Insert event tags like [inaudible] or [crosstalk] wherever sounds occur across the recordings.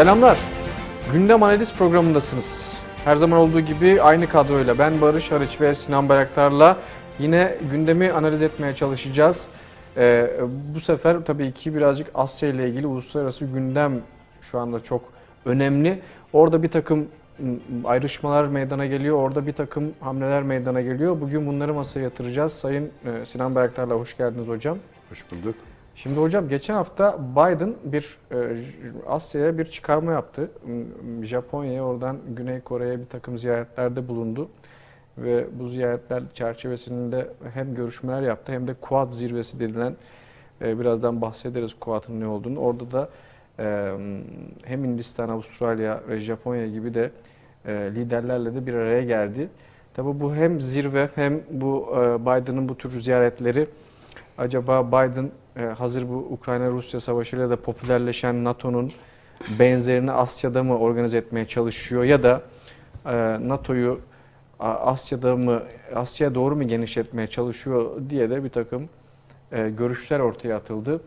Selamlar. Gündem Analiz programındasınız. Her zaman olduğu gibi aynı kadroyla ben Barış Arıç ve Sinan Bayraktar'la yine gündemi analiz etmeye çalışacağız. Ee, bu sefer tabii ki birazcık Asya ile ilgili uluslararası gündem şu anda çok önemli. Orada bir takım ayrışmalar meydana geliyor, orada bir takım hamleler meydana geliyor. Bugün bunları masaya yatıracağız. Sayın e, Sinan Bayraktar'la hoş geldiniz hocam. Hoş bulduk. Şimdi hocam geçen hafta Biden bir e, Asya'ya bir çıkarma yaptı. Japonya'ya oradan Güney Kore'ye bir takım ziyaretlerde bulundu. Ve bu ziyaretler çerçevesinde hem görüşmeler yaptı hem de Quad zirvesi denilen e, birazdan bahsederiz Quad'ın ne olduğunu. Orada da hem Hindistan, Avustralya ve Japonya gibi de liderlerle de bir araya geldi. Tabii bu hem zirve hem bu e, Biden'ın bu tür ziyaretleri acaba Biden e, hazır bu Ukrayna-Rusya savaşıyla da popülerleşen NATO'nun benzerini Asya'da mı organize etmeye çalışıyor ya da e, NATO'yu Asya'da mı Asya'ya doğru mu genişletmeye çalışıyor diye de bir takım e, görüşler ortaya atıldı.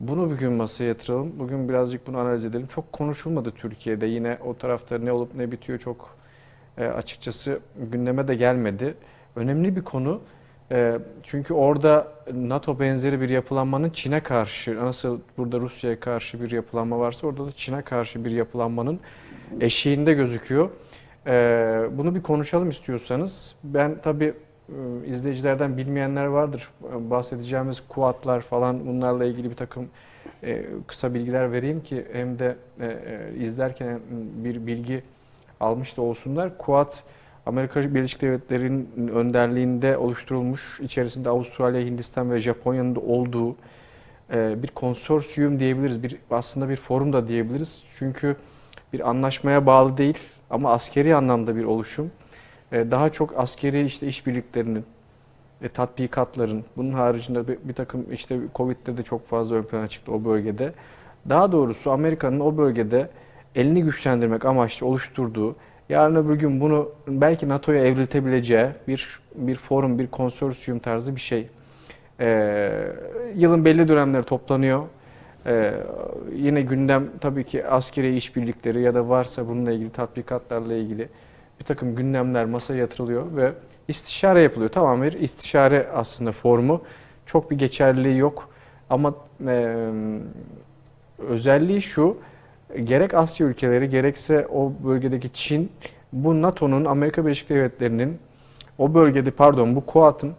Bunu bugün masaya yatıralım. Bugün birazcık bunu analiz edelim. Çok konuşulmadı Türkiye'de. Yine o tarafta ne olup ne bitiyor çok e, açıkçası gündeme de gelmedi. Önemli bir konu. E, çünkü orada NATO benzeri bir yapılanmanın Çin'e karşı, nasıl burada Rusya'ya karşı bir yapılanma varsa orada da Çin'e karşı bir yapılanmanın eşiğinde gözüküyor. E, bunu bir konuşalım istiyorsanız. Ben tabii izleyicilerden bilmeyenler vardır. Bahsedeceğimiz kuatlar falan bunlarla ilgili bir takım e, kısa bilgiler vereyim ki hem de e, e, izlerken bir bilgi almış da olsunlar. Kuat Amerika Birleşik Devletleri'nin önderliğinde oluşturulmuş, içerisinde Avustralya, Hindistan ve Japonya'nın da olduğu bir konsorsiyum diyebiliriz. Bir aslında bir forum da diyebiliriz. Çünkü bir anlaşmaya bağlı değil ama askeri anlamda bir oluşum. E, Daha çok askeri işte işbirliklerinin, e, tatbikatların, bunun haricinde bir, bir takım işte Covid'de de çok fazla ön plana çıktı o bölgede. Daha doğrusu Amerika'nın o bölgede elini güçlendirmek amaçlı oluşturduğu, yarın öbür gün bunu belki NATO'ya evriltebileceği bir bir forum, bir konsorsiyum tarzı bir şey. Ee, yılın belli dönemleri toplanıyor. Ee, yine gündem tabii ki askeri işbirlikleri ya da varsa bununla ilgili tatbikatlarla ilgili takım gündemler masaya yatırılıyor ve istişare yapılıyor. Tamam bir istişare aslında formu. Çok bir geçerliliği yok. Ama e, özelliği şu, gerek Asya ülkeleri gerekse o bölgedeki Çin, bu NATO'nun, Amerika Birleşik Devletleri'nin o bölgede pardon bu Kuat'ın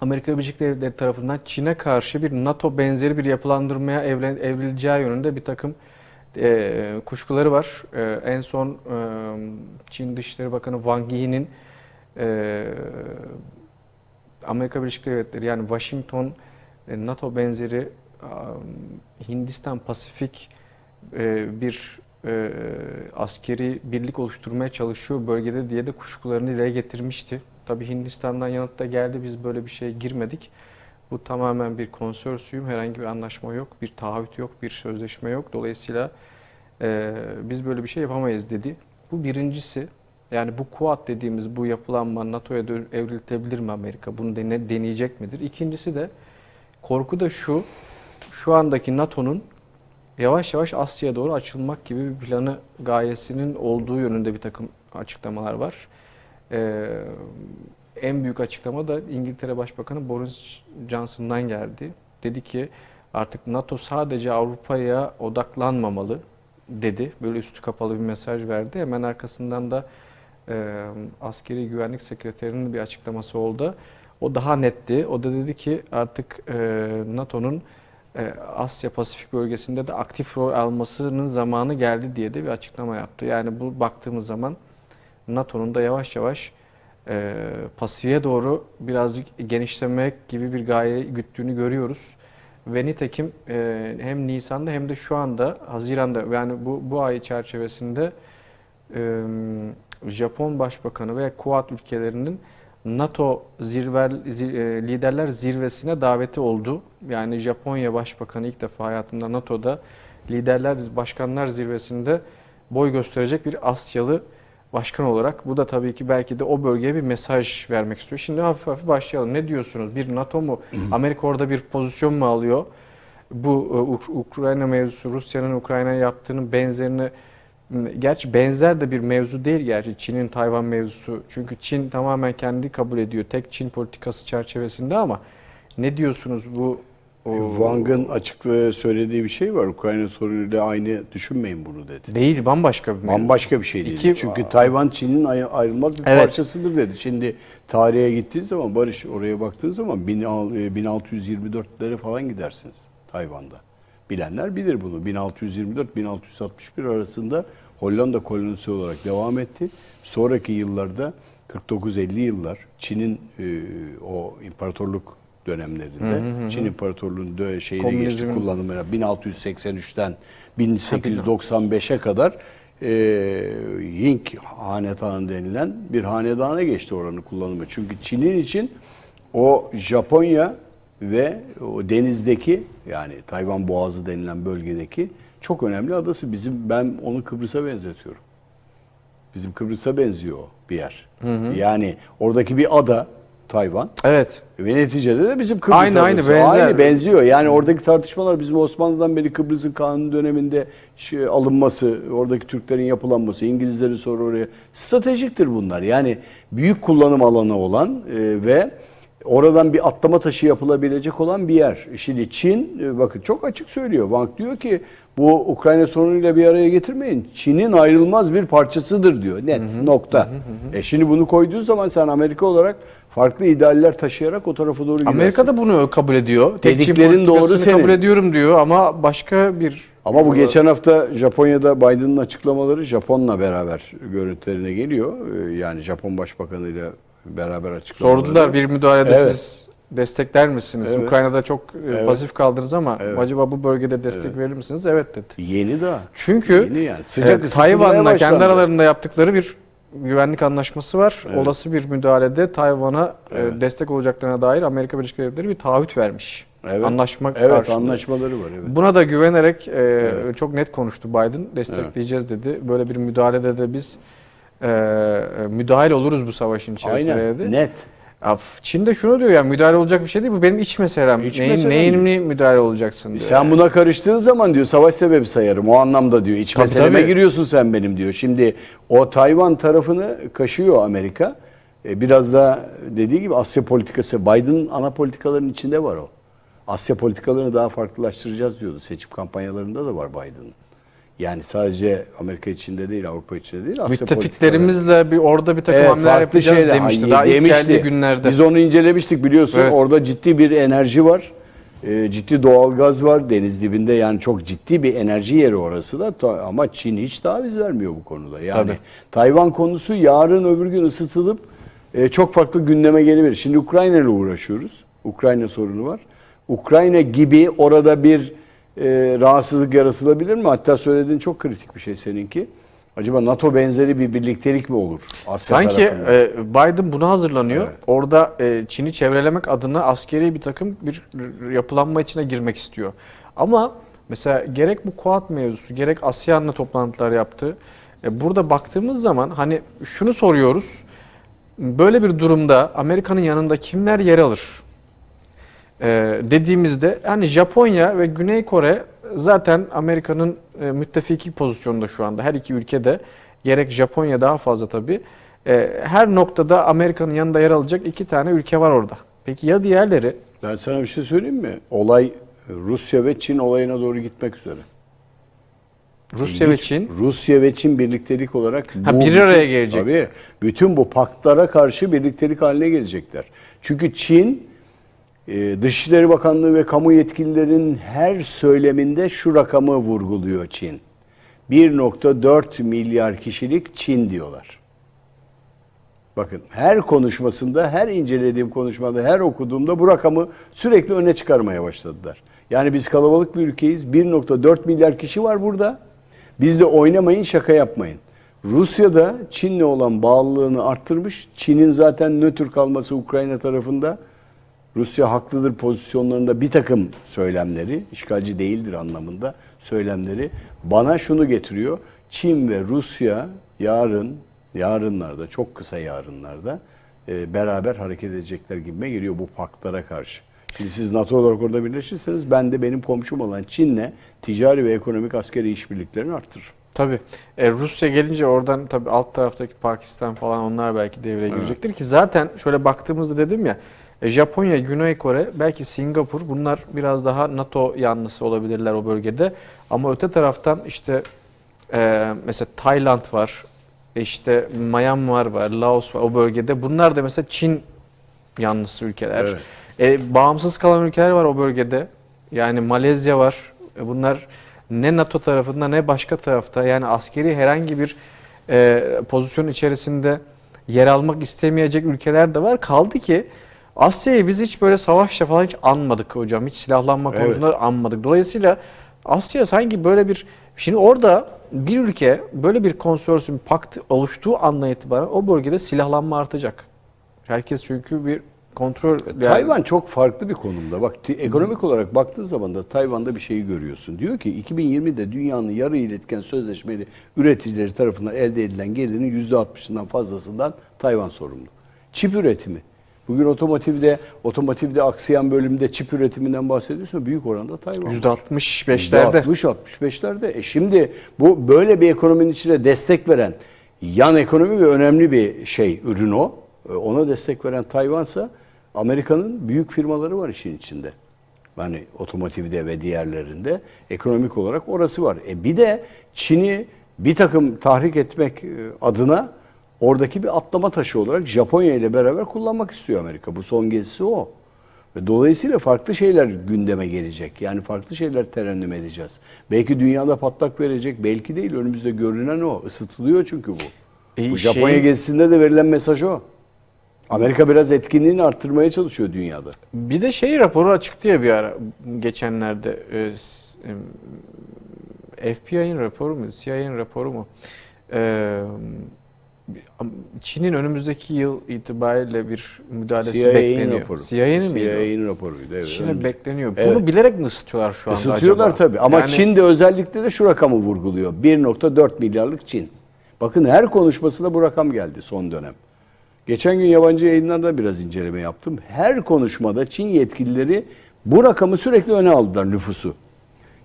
Amerika Birleşik Devletleri tarafından Çin'e karşı bir NATO benzeri bir yapılandırmaya evrileceği yönünde bir takım e, kuşkuları var. E, en son e, Çin Dışişleri Bakanı Wang Yi'nin e, Amerika Birleşik Devletleri yani Washington e, NATO benzeri e, Hindistan Pasifik e, bir e, askeri birlik oluşturmaya çalışıyor bölgede diye de kuşkularını dile getirmişti. Tabii Hindistan'dan yanıt da geldi biz böyle bir şeye girmedik. Bu tamamen bir konsorsiyum, herhangi bir anlaşma yok, bir taahhüt yok, bir sözleşme yok. Dolayısıyla e, biz böyle bir şey yapamayız dedi. Bu birincisi. Yani bu Kuat dediğimiz bu yapılanma NATO'ya evriltebilir mi Amerika? Bunu dene, deneyecek midir? İkincisi de korku da şu. Şu andaki NATO'nun yavaş yavaş Asya'ya doğru açılmak gibi bir planı gayesinin olduğu yönünde bir takım açıklamalar var. Ee, en büyük açıklama da İngiltere Başbakanı Boris Johnson'dan geldi. Dedi ki artık NATO sadece Avrupa'ya odaklanmamalı dedi. Böyle üstü kapalı bir mesaj verdi. Hemen arkasından da e, askeri güvenlik sekreterinin bir açıklaması oldu. O daha netti. O da dedi ki artık e, NATO'nun e, Asya Pasifik bölgesinde de aktif rol almasının zamanı geldi diye de bir açıklama yaptı. Yani bu baktığımız zaman NATO'nun da yavaş yavaş e, Pasifik'e doğru birazcık genişlemek gibi bir gaye güttüğünü görüyoruz. Ve nitekim e, hem Nisan'da hem de şu anda Haziran'da yani bu, bu ay çerçevesinde e, Japon Başbakanı ve Kuat ülkelerinin NATO zirver, zir- e, liderler zirvesine daveti oldu. Yani Japonya Başbakanı ilk defa hayatında NATO'da liderler başkanlar zirvesinde boy gösterecek bir Asyalı başkan olarak bu da tabii ki belki de o bölgeye bir mesaj vermek istiyor. Şimdi hafif hafif başlayalım. Ne diyorsunuz? Bir NATO mu? [clears throat] Amerika orada bir pozisyon mu alıyor? Bu e, Uk- Ukrayna mevzusu, Rusya'nın Ukrayna'ya yaptığının benzerini gerçi benzer de bir mevzu değil gerçi Çin'in Tayvan mevzusu. Çünkü Çin tamamen kendi kabul ediyor. Tek Çin politikası çerçevesinde ama ne diyorsunuz bu Wang'ın açık ve söylediği bir şey var. Ukrayna sorunuyla aynı düşünmeyin bunu dedi. değil bambaşka bir mevzu. Bambaşka bir şey değil. İki- Çünkü Tayvan Çin'in ay- ayrılmaz bir Evet. parçasıdır dedi. Şimdi tarihe gittiğin zaman Barış oraya baktığın zaman bin al- e, 1624'lere falan gidersiniz Tayvan'da. Bilenler bilir bunu. 1624-1661 arasında Hollanda kolonisi olarak devam etti. Sonraki yıllarda 49-50 yıllar Çin'in e, o imparatorluk dönemlerinde Çin İmparatorluğu'nun şeyine geçti kullanımına 1683'ten 1895'e kadar e, Ying Hanedanı denilen bir hanedana geçti oranın kullanımı. Çünkü Çin'in için o Japonya ve o denizdeki yani Tayvan Boğazı denilen bölgedeki çok önemli adası. Bizim ben onu Kıbrıs'a benzetiyorum. Bizim Kıbrıs'a benziyor o bir yer. Yani oradaki bir ada Tayvan. Evet. Ve neticede de bizim Kıbrıs Aynı, aynı, benzer. Aynı benziyor. Yani oradaki tartışmalar bizim Osmanlı'dan beri Kıbrıs'ın kanun döneminde şey, alınması, oradaki Türklerin yapılanması, İngilizlerin sonra oraya stratejiktir bunlar. Yani büyük kullanım alanı olan e, ve oradan bir atlama taşı yapılabilecek olan bir yer. Şimdi Çin e, bakın çok açık söylüyor. Bank diyor ki bu Ukrayna sorunuyla bir araya getirmeyin. Çin'in ayrılmaz bir parçasıdır diyor. Net nokta. E şimdi bunu koyduğun zaman sen Amerika olarak farklı idealler taşıyarak o tarafa doğru gidersin. Amerika da bunu kabul ediyor. Dediklerin doğru senin. kabul ediyorum diyor ama başka bir Ama bu geçen hafta Japonya'da Biden'ın açıklamaları Japon'la beraber görüntülerine geliyor. Ee, Yani Japon Başbakanı'yla beraber açıklamaları. sordular bir müdahalede Evet. siz destekler misiniz? Evet. Ukrayna'da çok e, Evet. pasif kaldınız ama Evet. acaba bu bölgede destek verir misiniz? Evet dedi. Yeni daha. Çünkü Yeni yani. Sıcak e, Tayvan'la kendi aralarında yaptıkları bir güvenlik anlaşması var. Evet. Olası bir müdahalede Tayvan'a e, Evet. destek olacaklarına dair Amerika Birleşik Devletleri bir taahhüt vermiş. Evet. Anlaşma Evet karşılığı. anlaşmaları var evet. Buna da güvenerek e, çok net konuştu Biden. Destekleyeceğiz dedi. Böyle bir müdahalede de biz e, müdahil oluruz bu savaşın içerisinde Aynen dedi. net. Ya, Çin de şunu diyor ya müdahale olacak bir şey değil bu benim iç meselem. İç Neyin, meselem neyinli müdahale olacaksın diyor. Sen buna karıştığın zaman diyor savaş sebebi sayarım. O anlamda diyor. İç Tabii, meseleme tabii. giriyorsun sen benim diyor. Şimdi o Tayvan tarafını kaşıyor Amerika. E, Biraz da dediği gibi Asya politikası. Biden'ın ana politikalarının içinde var o. Asya politikalarını daha farklılaştıracağız diyordu. Seçim kampanyalarında da var Biden'ın. Yani sadece Amerika içinde değil, Avrupa içinde değil. Asya. Müttefiklerimizle bir orada bir takım Evet, hamleler yapacağız şeyler. demişti. Daha ilk demişti. geldiği günlerde. Biz onu incelemiştik biliyorsun. Evet. Orada ciddi bir enerji var. Ee, ciddi doğal gaz var deniz dibinde. Yani çok ciddi bir enerji yeri orası da. Ama Çin hiç taviz vermiyor bu konuda. Yani Tabii. Tayvan konusu yarın öbür gün ısıtılıp e, çok farklı gündeme gelebilir. Şimdi Ukrayna ile uğraşıyoruz. Ukrayna sorunu var. Ukrayna gibi orada bir e, rahatsızlık yaratılabilir mi? Hatta söylediğin çok kritik bir şey seninki. Acaba NATO benzeri bir birliktelik mi olur? Asya Sanki tarafında? e, Biden buna hazırlanıyor. Evet. Orada e, Çin'i çevrelemek adına askeri bir takım bir yapılanma içine girmek istiyor. Ama mesela gerek bu Kuat mevzusu, gerek ASEAN'la toplantılar yaptı. E, burada baktığımız zaman hani şunu soruyoruz. Böyle bir durumda Amerika'nın yanında kimler yer alır? E, dediğimizde hani Japonya ve Güney Kore zaten Amerika'nın e, müttefiki pozisyonunda şu anda. Her iki ülkede gerek Japonya daha fazla tabii. E, her noktada Amerika'nın yanında yer alacak iki tane ülke var orada. Peki ya diğerleri? Ben sana bir şey söyleyeyim mi? Olay Rusya ve Çin olayına doğru gitmek üzere. Rusya ve İlginç. Çin. Rusya ve Çin birliktelik olarak Ha, bir araya gelecek. Tabii. Bütün bu paktlara karşı birliktelik haline gelecekler. Çünkü Çin Dışişleri Bakanlığı ve kamu yetkililerinin her söyleminde şu rakamı vurguluyor Çin. 1.4 milyar kişilik Çin diyorlar. Bakın her konuşmasında, her incelediğim konuşmada, her okuduğumda bu rakamı sürekli öne çıkarmaya başladılar. Yani biz kalabalık bir ülkeyiz. 1.4 milyar kişi var burada. Biz de oynamayın, şaka yapmayın. Rusya da Çin'le olan bağlılığını arttırmış. Çin'in zaten nötr kalması Ukrayna tarafında. Rusya haklıdır pozisyonlarında bir takım söylemleri, işgalci değildir anlamında söylemleri bana şunu getiriyor. Çin ve Rusya yarın yarınlarda, çok kısa yarınlarda e, beraber hareket edecekler gibime geliyor bu paktlara karşı. Şimdi siz NATO olarak orada birleşirseniz ben de benim komşum olan Çin'le ticari ve ekonomik askeri işbirliklerini arttırırım. Tabii. E, Rusya gelince oradan tabii alt taraftaki Pakistan falan onlar belki devreye girecektir ki zaten şöyle baktığımızda dedim ya Japonya, Güney Kore, belki Singapur bunlar biraz daha NATO yanlısı olabilirler o bölgede. Ama öte taraftan işte e, mesela Tayland var, e, işte Myanmar var, Laos var o bölgede. Bunlar da mesela Çin yanlısı ülkeler. Evet. E, bağımsız kalan ülkeler var o bölgede. Yani Malezya var. E, bunlar ne NATO tarafında ne başka tarafta yani askeri herhangi bir e, pozisyon içerisinde yer almak istemeyecek ülkeler de var. Kaldı ki Asya'yı biz hiç böyle savaşla falan hiç anmadık hocam. Hiç silahlanma Evet. konusunda anmadık. Dolayısıyla Asya sanki böyle bir şimdi orada bir ülke böyle bir konsorsiyum pakt oluştuğu andan itibaren o bölgede silahlanma artacak. Herkes çünkü bir kontrol yani- Tayvan çok farklı bir konumda. Bak ekonomik olarak baktığın zaman da Tayvan'da bir şeyi görüyorsun. Diyor ki 2020'de dünyanın yarı iletken sözleşmeli üreticileri tarafından elde edilen gelirin %60'ından fazlasından Tayvan sorumlu. Çip üretimi. Bugün otomotivde otomotivde aksayan bölümde çip üretiminden bahsediyorsun. Büyük oranda Tayvan. var. %65'lerde. %60-65'lerde. E şimdi bu böyle bir ekonominin içine destek veren yan ekonomi ve önemli bir şey ürün o. E, Ona destek veren Tayvan'sa Amerika'nın büyük firmaları var işin içinde. Yani otomotivde ve diğerlerinde ekonomik olarak orası var. E bir de Çin'i bir takım tahrik etmek e, adına oradaki bir atlama taşı olarak Japonya ile beraber kullanmak istiyor Amerika. Bu son gezisi o. Ve dolayısıyla farklı şeyler gündeme gelecek. Yani farklı şeyler terennüm edeceğiz. Belki dünyada patlak verecek, belki değil. Önümüzde görünen o. Isıtılıyor çünkü bu. E, bu şey- Japonya gezisinde de verilen mesaj o. Amerika biraz etkinliğini arttırmaya çalışıyor dünyada. Bir de şey raporu açıktı ya bir ara geçenlerde e, em, FBI'nin raporu mu, CIA'nin raporu mu? E, Çin'in önümüzdeki yıl itibariyle bir müdahalesi CIA'nin bekleniyor. raporu. CIA'nin o? CIA'nin raporuydu. Evet, Çin'e bekleniyor. Evet. Bunu bilerek mi ısıtıyorlar şu anda Isıtıyorlar acaba? tabii ama Yani- Çin de özellikle de şu rakamı vurguluyor. 1.4 milyarlık Çin. Bakın her konuşmasında bu rakam geldi son dönem. Geçen gün yabancı yayınlarda biraz inceleme yaptım. Her konuşmada Çin yetkilileri bu rakamı sürekli öne aldılar nüfusu.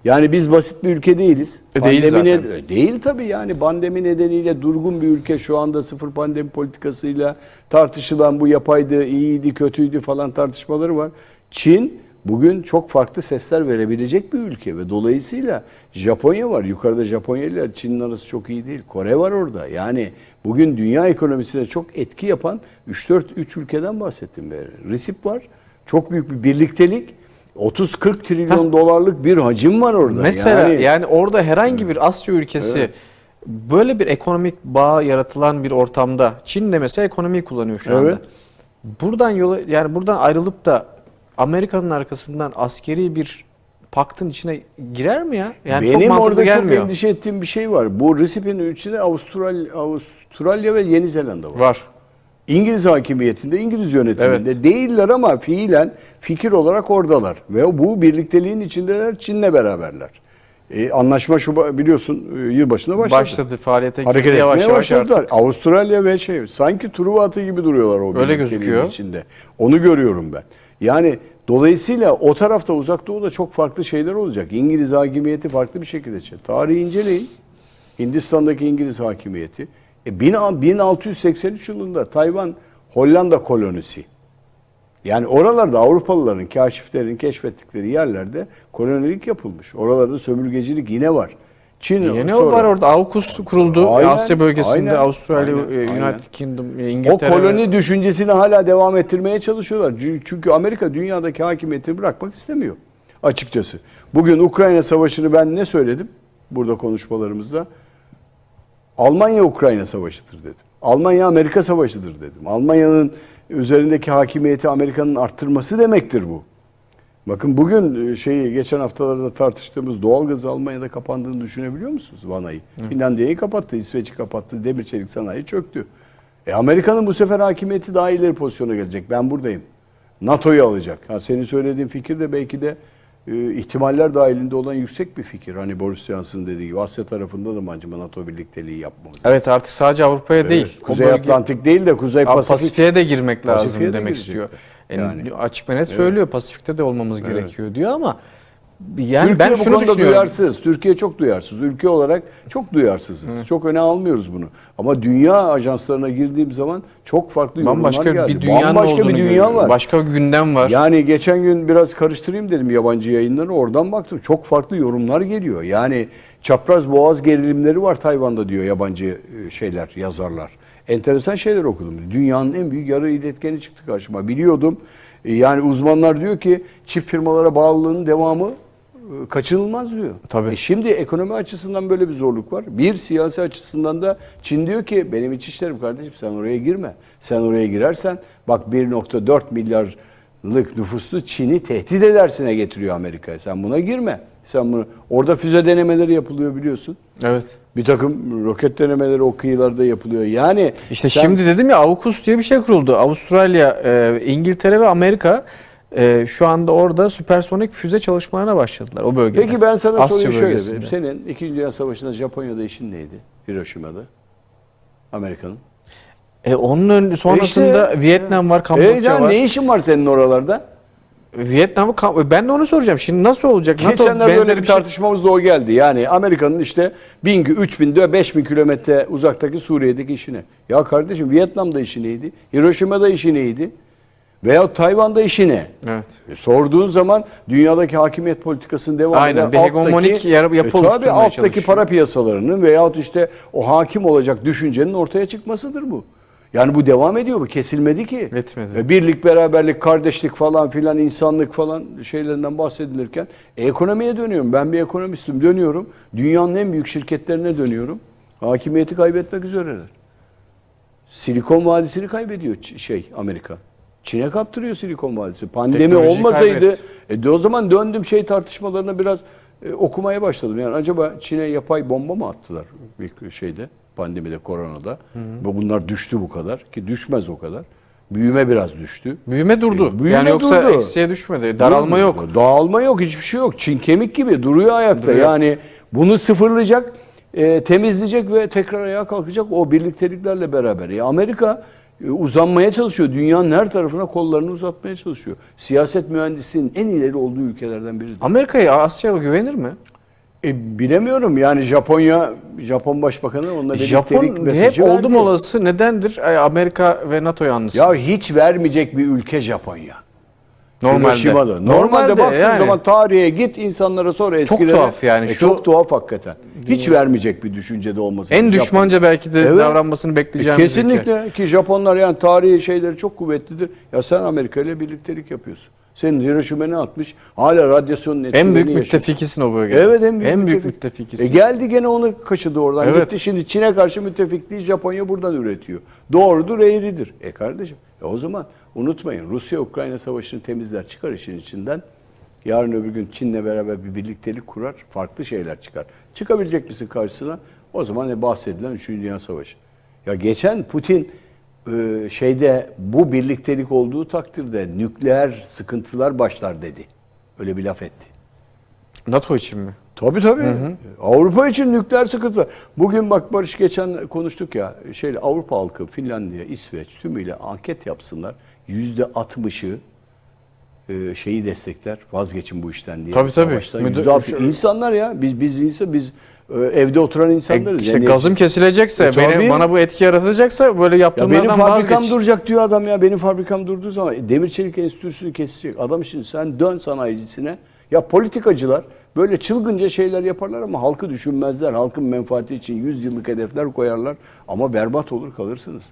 Yani biz basit bir ülke değiliz. E, değil Pandemi zaten. ned- değil tabii yani pandemi nedeniyle durgun bir ülke şu anda sıfır pandemi politikasıyla tartışılan bu yapaydı, iyiydi, kötüydü falan tartışmaları var. Çin bugün çok farklı sesler verebilecek bir ülke ve dolayısıyla Japonya var. Yukarıda Japonya ile Çin'in arası çok iyi değil. Kore var orada. Yani bugün dünya ekonomisine çok etki yapan 3-4 3 ülkeden bahsettim. Resip var. Çok büyük bir birliktelik. 30-40 trilyon dolarlık bir hacim var orada. Mesela yani, yani, orada herhangi bir Asya ülkesi Evet. böyle bir ekonomik bağ yaratılan bir ortamda Çin de mesela ekonomiyi kullanıyor şu anda. Evet. Buradan yola yani buradan ayrılıp da Amerika'nın arkasından askeri bir paktın içine girer mi ya? Yani çok benim mantıklı orada gelmiyor. çok endişe ettiğim bir şey var. Bu Resip'in içinde Avustralya, Avustralya ve Yeni Zelanda var. Var. İngiliz hakimiyetinde, İngiliz yönetiminde değiller ama fiilen fikir olarak oradalar. Ve bu birlikteliğin içindeler, Çin'le beraberler. E, anlaşma şu biliyorsun e, yılbaşında başladı. Başladı faaliyete Hareket girdi yavaş yavaş başladılar. artık. Avustralya ve şey sanki Truva atı gibi duruyorlar o Öyle birlikteliğin gözüküyor. içinde. Onu görüyorum ben. Yani dolayısıyla o tarafta uzak doğuda çok farklı şeyler olacak. İngiliz hakimiyeti farklı bir şekilde. Tarihi inceleyin. Hindistan'daki İngiliz hakimiyeti. E, bin- 1683 yılında Tayvan Hollanda kolonisi. Yani oralarda Avrupalıların, kaşiflerin keşfettikleri yerlerde kolonilik yapılmış. Oralarda sömürgecilik yine var. Çin Yeni sonra- o var orada AUKUS kuruldu Aynen, Asya bölgesinde aynen, Avustralya, aynen, e, United aynen. Kingdom, e, O İngiltere. koloni düşüncesini hala devam ettirmeye çalışıyorlar. Çünkü Amerika dünyadaki hakimiyetini bırakmak istemiyor açıkçası. Bugün Ukrayna Savaşı'nı ben ne söyledim burada konuşmalarımızda? Almanya Ukrayna Savaşı'dır dedim. Almanya Amerika Savaşı'dır dedim. Almanya'nın üzerindeki hakimiyeti Amerika'nın arttırması demektir bu. Bakın bugün e, şeyi geçen haftalarda tartıştığımız doğalgaz Almanya'da kapandığını düşünebiliyor musunuz Vanayı? Finlandiya'yı kapattı, İsveç'i kapattı, demir çelik sanayi çöktü. E Amerika'nın bu sefer hakimiyeti daha ileri pozisyona gelecek. Ben buradayım. NATO'yu alacak. Ha, senin söylediğin fikir de belki de e, ihtimaller dahilinde olan yüksek bir fikir. Hani Boris Johnson dediği gibi Asya tarafında da acaba NATO birlikteliği yapmamız? Evet artık sadece Avrupa'ya değil. o Kuzey bölge- Atlantik değil de Kuzey Pasifik. Pasifik'e de girmek lazım Pasifik'e de demek girecekler. istiyor. Yani, Yani. açık ve net söylüyor Pasifik'te de olmamız gerekiyor diyor ama yani Türkiye ben bu şunu konuda düşünüyorum. duyarsız. Türkiye çok duyarsız. Ülke olarak çok duyarsızız. Çok öne almıyoruz bunu. Ama dünya ajanslarına girdiğim zaman çok farklı yorumlar geldi. bir dünyanın Bambaşka bir dünya görüyorum. var. Başka bir gündem var. Yani geçen gün biraz karıştırayım dedim yabancı yayınları. Oradan baktım. Çok farklı yorumlar geliyor. Yani çapraz boğaz gerilimleri var Tayvan'da diyor yabancı e, şeyler, yazarlar. Enteresan şeyler okudum. Dünyanın en büyük yarı iletkeni çıktı karşıma. Biliyordum. E, Yani uzmanlar diyor ki çift firmalara bağlılığın devamı kaçınılmaz diyor. Tabii. E şimdi ekonomi açısından böyle bir zorluk var. Bir siyasi açısından da Çin diyor ki benim iç işlerim kardeşim sen oraya girme. Sen oraya girersen bak 1.4 milyarlık nüfuslu Çin'i tehdit edersine getiriyor Amerika. Sen buna girme. Sen bunu orada füze denemeleri yapılıyor biliyorsun. Evet. Bir takım roket denemeleri o kıyılarda yapılıyor. Yani İşte sen- şimdi dedim ya AUKUS diye bir şey kuruldu. Avustralya, e, İngiltere ve Amerika e, şu anda orada süpersonik füze çalışmalarına başladılar o bölgede. Peki ben sana Asya sorayım şöyle. dedim. Senin 2. Dünya Savaşı'nda Japonya'da işin neydi? Hiroşima'da. Amerika'nın. E, onun ön- sonrasında işte- Vietnam var, E Kamboçya ya var. ne işin var senin oralarda? Vietnam'ı Kam- ben de onu soracağım. Şimdi nasıl olacak? NATO Geçenlerde benzer böyle bir şey- tartışmamız da o geldi. Yani Amerika'nın işte 1000, 3000, 5000 kilometre uzaktaki Suriye'deki işine. Ya kardeşim Vietnam'da işi neydi? Hiroşima'da işi neydi? Veya Tayvan'da işi ne? Evet. E, sorduğun zaman dünyadaki hakimiyet politikasının devamı Aynen, bir hegemonik yapı tabii oluşturmaya alttaki çalışıyor. para piyasalarının veyahut işte o hakim olacak düşüncenin ortaya çıkmasıdır bu. Yani bu devam ediyor bu kesilmedi ki. Etmedi. E, birlik, beraberlik, kardeşlik falan filan insanlık falan şeylerinden bahsedilirken e, ekonomiye dönüyorum. Ben bir ekonomistim dönüyorum. Dünyanın en büyük şirketlerine dönüyorum. Hakimiyeti kaybetmek üzereler. Silikon Vadisi'ni kaybediyor şey Amerika. Çin'e kaptırıyor Silikon Vadisi. Pandemi Teknolojiyi olmasaydı e de o zaman döndüm şey tartışmalarına biraz e, okumaya başladım. Yani acaba Çin'e yapay bomba mı attılar bir şeyde pandemide koronada ve bunlar düştü bu kadar ki düşmez o kadar. Büyüme biraz düştü. Büyüme durdu. E, büyüme yani yoksa durdu. eksiye düşmedi. Daralma yok. Dağılma yok, hiçbir şey yok. Çin kemik gibi duruyor ayakta. Duruyor. Yani bunu sıfırlayacak, e, temizleyecek ve tekrar ayağa kalkacak o birlikteliklerle beraber. Ya Amerika e, uzanmaya çalışıyor. Dünyanın her tarafına kollarını uzatmaya çalışıyor. Siyaset mühendisliğinin en ileri olduğu ülkelerden biri. Amerika'ya Asya'ya güvenir mi? E, bilemiyorum yani Japonya, Japon Başbakanı onunla birliktelik Japon hep mesajı oldum verdi. olası nedendir Amerika ve NATO yanlısı. Ya hiç vermeyecek bir ülke Japonya. normalde. Hiroşima'da. Normalde, baktığın yani. zaman tarihe git insanlara sor eskilere. tuhaf yani. E, Şu- çok tuhaf hakikaten. Hiç vermeyecek bir düşüncede olması. en düşmanca belki de Evet. davranmasını E, bekleyeceğimiz ülke. Kesinlikle ki Japonlar yani tarihi şeyleri çok kuvvetlidir. Ya sen Amerika ile birliktelik yapıyorsun. Senin Hiroşima ne atmış? Hala radyasyonun etkilerini En büyük yaşıyor. müttefikisin o bölgede. Evet en büyük, büyük müttefik. müttefikisin. E geldi gene onu kaçırdı oradan. Evet. Gitti şimdi Çin'e karşı müttefikliği Japonya buradan üretiyor. Doğrudur eğridir. E kardeşim e o zaman unutmayın Rusya-Ukrayna savaşını temizler çıkar işin içinden. Yarın öbür gün Çin'le beraber bir birliktelik kurar. Farklı şeyler çıkar. Çıkabilecek misin karşısına? O zaman ne bahsedilen 3. Dünya Savaşı. Ya geçen Putin e, şeyde bu birliktelik olduğu takdirde nükleer sıkıntılar başlar dedi. Öyle bir laf etti. NATO için mi? Tabii tabii. Avrupa için nükleer sıkıntı. Bugün bak Barış geçen konuştuk ya. Şeyle Avrupa halkı Finlandiya, İsveç tümüyle anket yapsınlar. Yüzde altmışı e, şeyi destekler. Vazgeçin bu işten diye. Tabii, tabii. Savaştan Müde- yüzde altmış. İnsanlar ya. Biz biz insan biz e, evde oturan E, insanlarız. işte Yani- gazım kesilecekse, E, beni, tabii. bana bu etki yaratacaksa böyle ya yaptığımlardan benim fabrikam vazgeç. duracak diyor adam ya. Benim fabrikam durduğu zaman e, demir çelik enstitüsünü kesecek. Adam için sen dön sanayicisine. Ya politikacılar böyle çılgınca şeyler yaparlar ama halkı düşünmezler. Halkın menfaati için 100 yıllık hedefler koyarlar ama berbat olur kalırsınız.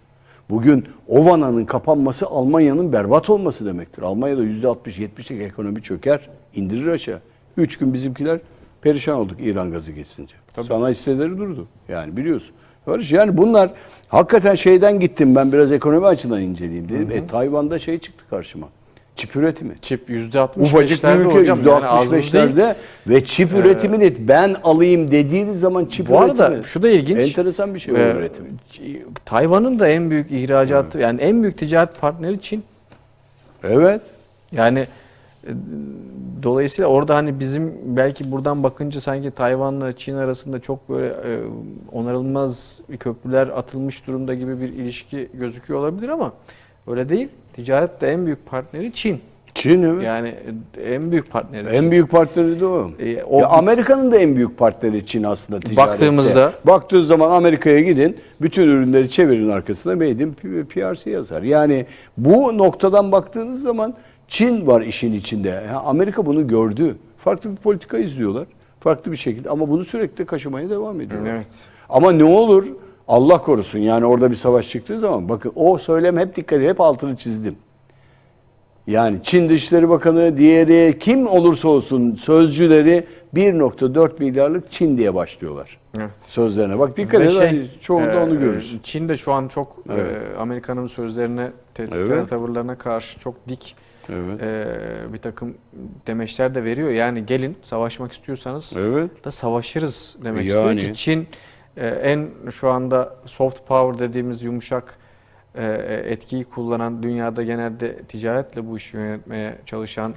Bugün o vananın kapanması Almanya'nın berbat olması demektir. Almanya'da %60-70'lik ekonomi çöker, indirir aşağı. Üç gün bizimkiler perişan olduk İran gazı geçince. Sanayi siteleri durdu. Yani biliyorsun. Yani bunlar hakikaten şeyden gittim ben biraz ekonomi açıdan inceleyeyim dedim. E Tayvan'da şey çıktı karşıma. Çip üretimi. Çip %65'lerde Ufacık bir ülke hocam. Yani az buz değil. Ee, %65'lerde ve çip üretimini ben alayım dediğiniz zaman çip Bu arada üretimi. şu da ilginç. Enteresan bir şey Ee, üretimi. Tayvan'ın da en büyük ihracatı yani en büyük ticaret partneri Çin. Evet. Yani Dolayısıyla orada hani bizim belki buradan bakınca sanki Tayvan'la Çin arasında çok böyle e, onarılmaz köprüler atılmış durumda gibi bir ilişki gözüküyor olabilir ama öyle değil. Ticarette en büyük partneri Çin. Çin evet. Yani e, en büyük partneri Çin. En büyük partneri de o. E, o- Ya Amerika'nın da en büyük partneri Çin aslında ticarette. Baktığımızda- Baktığı zaman Amerika'ya gidin, bütün ürünleri çevirin arkasına Made in PRC yazar. Yani bu noktadan baktığınız zaman Çin var işin içinde. Ya Amerika bunu gördü. Farklı bir politika izliyorlar. Farklı bir şekilde ama bunu sürekli kaşımaya devam ediyorlar. Evet. Ama ne olur Allah korusun yani orada bir savaş çıktığı zaman bakın o söylem hep dikkat hep altını çizdim. Yani Çin Dışişleri Bakanı, diğeri kim olursa olsun sözcüleri 1.4 milyarlık Çin diye başlıyorlar. Evet. Sözlerine bak dikkat edin şey, hani çoğunda e, onu görürüz. Çin de şu an çok Evet. e, Amerika'nın sözlerine, tehditkar Evet. tavırlarına karşı çok dik Evet. e, bir takım demeçler de veriyor. Yani gelin savaşmak istiyorsanız Evet. da savaşırız demek Yani. istiyor ki Çin e, en şu anda soft power dediğimiz yumuşak e, etkiyi kullanan dünyada genelde ticaretle bu işi yönetmeye çalışan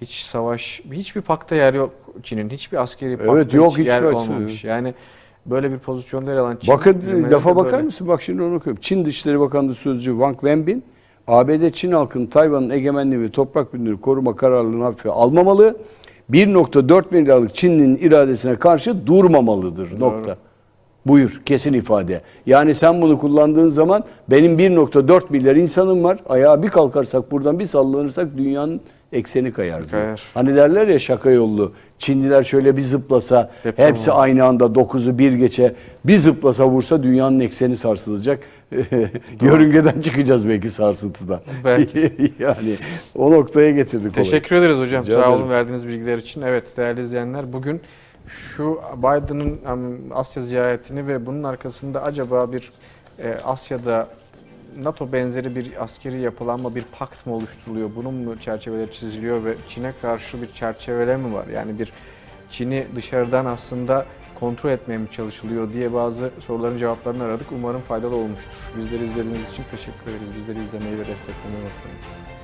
hiç savaş hiçbir pakta yer yok Çin'in hiçbir askeri pakta Evet, yok, hiç hiç yer olmamış. Yani böyle bir pozisyonda yer alan Çin Bakın cümleleri lafa bakar böyle. mısın? Bak şimdi onu okuyorum. Çin Dışişleri Bakanlığı Sözcüsü Wang Wenbin, ABD Çin halkının Tayvan'ın egemenliği ve toprak bütünlüğünü koruma kararlılığını hafife almamalı. 1.4 milyarlık Çin'in iradesine karşı durmamalıdır. Doğru. Nokta. Buyur kesin ifade. Yani sen bunu kullandığın zaman benim 1.4 milyar insanım var. Ayağa bir kalkarsak buradan bir sallanırsak dünyanın ekseni kayar. Kayar. Hani derler ya şaka yollu. Çinliler şöyle bir zıplasa Deprem hepsi olur. aynı anda 9'u bir geçe bir zıplasa vursa dünyanın ekseni sarsılacak. [laughs] Yörüngeden çıkacağız belki sarsıntıda. Belki. [laughs] yani o noktaya getirdik olayı. Teşekkür ederiz hocam. Rica Sağ olun verdiğiniz bilgiler için. Evet değerli izleyenler bugün şu Biden'ın Asya ziyaretini ve bunun arkasında acaba bir e, Asya'da NATO benzeri bir askeri yapılanma, bir pakt mı oluşturuluyor? Bunun mu çerçeveleri çiziliyor ve Çin'e karşı bir çerçeveler mi var? Yani bir Çin'i dışarıdan aslında kontrol etmeye mi çalışılıyor diye bazı soruların cevaplarını aradık. Umarım faydalı olmuştur. Bizleri izlediğiniz için teşekkür ederiz. Bizleri izlemeyi ve desteklemeyi unutmayınız.